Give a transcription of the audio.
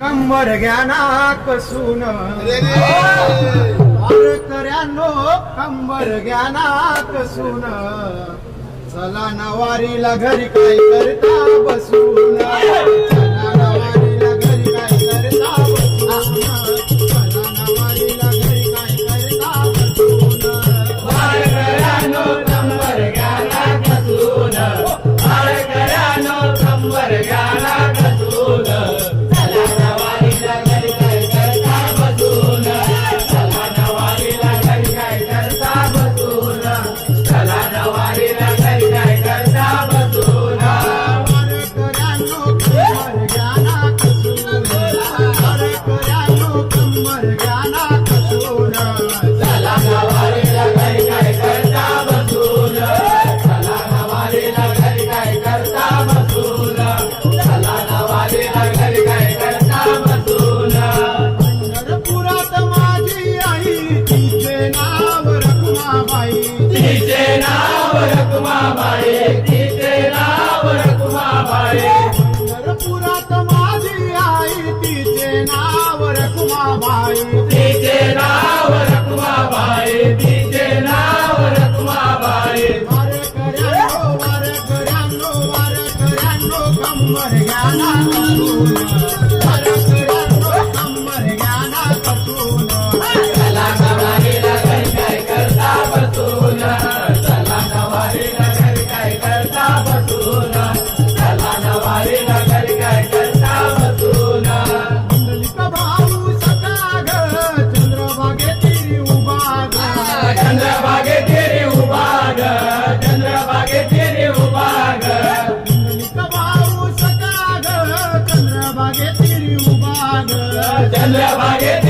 कंबर घ्याना कसून वारकऱ्यानो कंबर घ्याना कसून चला नवारीला घरी काय करता बसून. नाव रखुमाबाई तिचे नाव रखुमाबाई and never get